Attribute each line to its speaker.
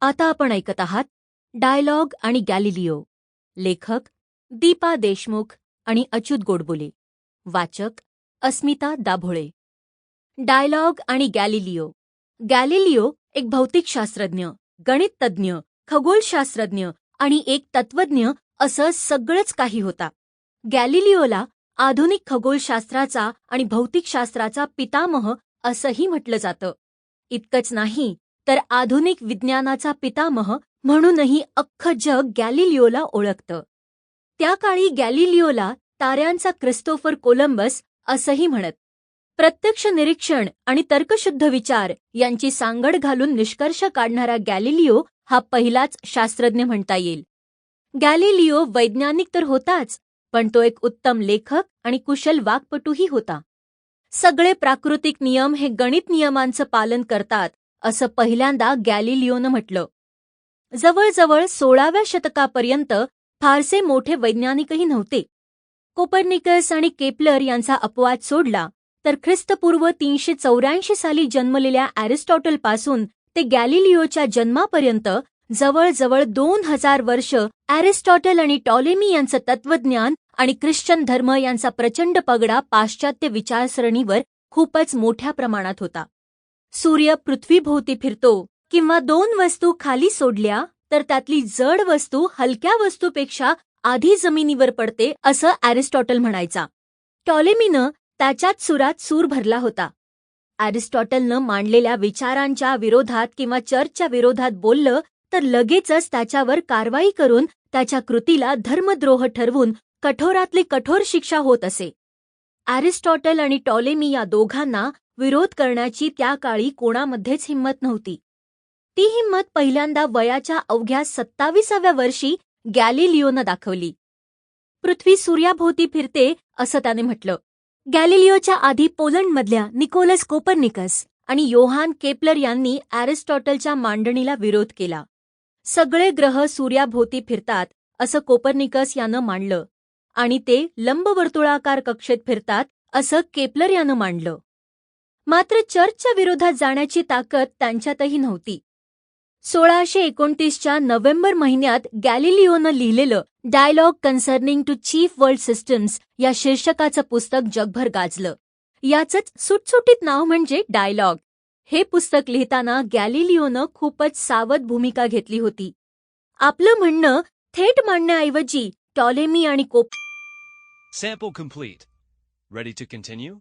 Speaker 1: आता आपण ऐकत आहात डायलॉग आणि गॅलिलिओ. लेखक दीपा देशमुख आणि अच्युत गोडबोले. वाचक अस्मिता दाभोळे. डायलॉग आणि गॅलिलिओ. गॅलिलिओ एक भौतिकशास्त्रज्ञ गणिततज्ञ खगोलशास्त्रज्ञ आणि एक तत्वज्ञ असं सगळंच काही होता. गॅलिलिओला आधुनिक खगोलशास्त्राचा आणि भौतिकशास्त्राचा पितामह असंही म्हटलं जातं. इतकंच नाही तर आधुनिक विज्ञानाचा पितामह म्हणूनही अख्खं जग गॅलिलिओला ओळखतं. त्या काळी गॅलिलिओला ताऱ्यांचा क्रिस्तोफर कोलंबस असंही म्हणत. प्रत्यक्ष निरीक्षण आणि तर्कशुद्ध विचार यांची सांगड घालून निष्कर्ष काढणारा गॅलिलिओ हा पहिलाच शास्त्रज्ञ म्हणता येईल. गॅलिलिओ वैज्ञानिक तर होताच पण तो एक उत्तम लेखक आणि कुशल वाक्पटूही होता. सगळे प्राकृतिक नियम हे गणित नियमांचं पालन करतात असं पहिल्यांदा गॅलिलिओनं म्हटलं. जवळजवळ सोळाव्या शतकापर्यंत फारसे मोठे वैज्ञानिकही नव्हते. कोपर्निकस आणि केपलर यांचा अपवाद सोडला तर ख्रिस्तपूर्व तीनशे चौऱ्याऐंशी साली जन्मलेल्या ॲरिस्टॉटलपासून ते गॅलिलिओच्या जन्मापर्यंत जवळजवळ दोन हजार वर्ष ॲरिस्टॉटल आणि टॉलेमी यांचं तत्वज्ञान आणि ख्रिश्चन धर्म यांचा प्रचंड पगडा पाश्चात्य विचारसरणीवर खूपच मोठ्या प्रमाणात होता. सूर्य पृथ्वीभोवती फिरतो किंवा दोन वस्तू खाली सोडल्या तर त्यातली जड वस्तू हलक्या वस्तूपेक्षा आधी जमिनीवर पडते असं ॲरिस्टॉटल म्हणायचा. टॉलेमीनं त्याच्याच सुरात सूर भरला होता. ॲरिस्टॉटलनं मांडलेल्या विचारांच्या विरोधात किंवा चर्चच्या विरोधात बोललं तर लगेचच त्याच्यावर कारवाई करून त्याच्या कृतीला धर्मद्रोह ठरवून कठोरातली कठोर शिक्षा होत असे. ॲरिस्टॉटल आणि टॉलेमी या दोघांना विरोध करण्याची त्या काळी कोणामध्येच हिंमत नव्हती. ती हिंमत पहिल्यांदा वयाच्या अवघ्या सत्ताविसाव्या वर्षी गॅलिलिओनं दाखवली. पृथ्वी सूर्याभोवती फिरते असं त्याने म्हटलं. गॅलिलिओच्या आधी पोलंडमधल्या निकोलस कोपर्निकस आणि योहान केपलर यांनी ॲरिस्टॉटलच्या मांडणीला विरोध केला. सगळे ग्रह सूर्याभोवती फिरतात असं कोपर्निकस यानं मांडलं. आणि ते लंबवर्तुळाकार कक्षेत फिरतात असं केपलर यानं मांडलं. मात्र चर्चच्या विरोधात जाण्याची ताकद त्यांच्यातही नव्हती. सोळाशे एकोणतीसच्या नोव्हेंबर महिन्यात गॅलिलिओनं लिहिलेलं dialogue concerning two chief world systems या शीर्षकाचं पुस्तक जगभर गाजलं. याचंच सुटसुटीत नाव म्हणजे डायलॉग. हे पुस्तक लिहिताना गॅलिलिओनं खूपच सावध भूमिका घेतली होती आपलं म्हणणं थेट मांडण्याऐवजी टॉलेमी आणि कोप
Speaker 2: Sample complete. Ready to continue?